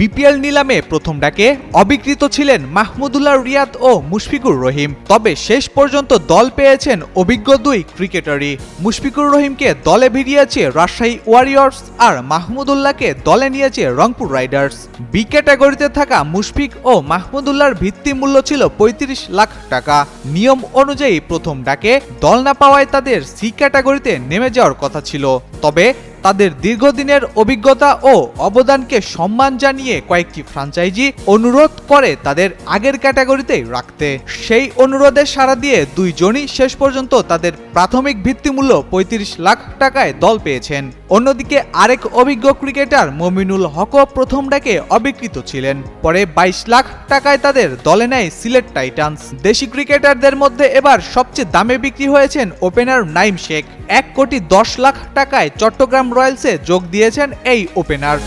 BPL নিলামে প্রথম ডাকে অবিকৃত ছিলেন মাহমুদুল্লাহ রিয়াদ ও মুশফিকুর রহিম। তবে শেষ পর্যন্ত দল পেয়েছেন অভিজ্ঞ দুই ক্রিকেটারই। মুশফিকুর রহিমকে দলে ভিড়িয়েছে রাজশাহী ওয়ারিয়র্স আর মাহমুদুল্লাহকে দলে নিয়েছে রংপুর রাইডার্স। বি ক্যাটাগরিতে থাকা মুশফিক ও মাহমুদুল্লাহর ভিত্তি মূল্য ছিল পঁয়ত্রিশ লাখ টাকা। নিয়ম অনুযায়ী প্রথম ডাকে দল না পাওয়ায় তাদের সি ক্যাটাগরিতে নেমে যাওয়ার কথা ছিল। তবে তাদের দীর্ঘদিনের অভিজ্ঞতা ও অবদানকে সম্মান জানিয়ে কয়েকটি ফ্রাঞ্চাইজি অনুরোধ করে তাদের আগের ক্যাটাগরিতে রাখতে। সেই অনুরোধে সাড়া দিয়ে দুইজনই শেষ পর্যন্ত তাদের প্রাথমিক ভিত্তিমূল্য পঁয়ত্রিশ লাখ টাকায় দল পেয়েছেন। অন্যদিকে আরেক অভিজ্ঞ ক্রিকেটার মমিনুল হক প্রথম ডাকে অবিকৃত ছিলেন। পরে বাইশ লাখ টাকায় তাদের দলে নেয় সিলেট টাইটান্স। দেশি ক্রিকেটারদের মধ্যে এবার সবচেয়ে দামে বিক্রি হয়েছেন ওপেনার নাইম শেখ। এক কোটি দশ লাখ টাকায় চট্টগ্রাম রয়্যালসে যোগ দিয়েছেন এই ওপেনার।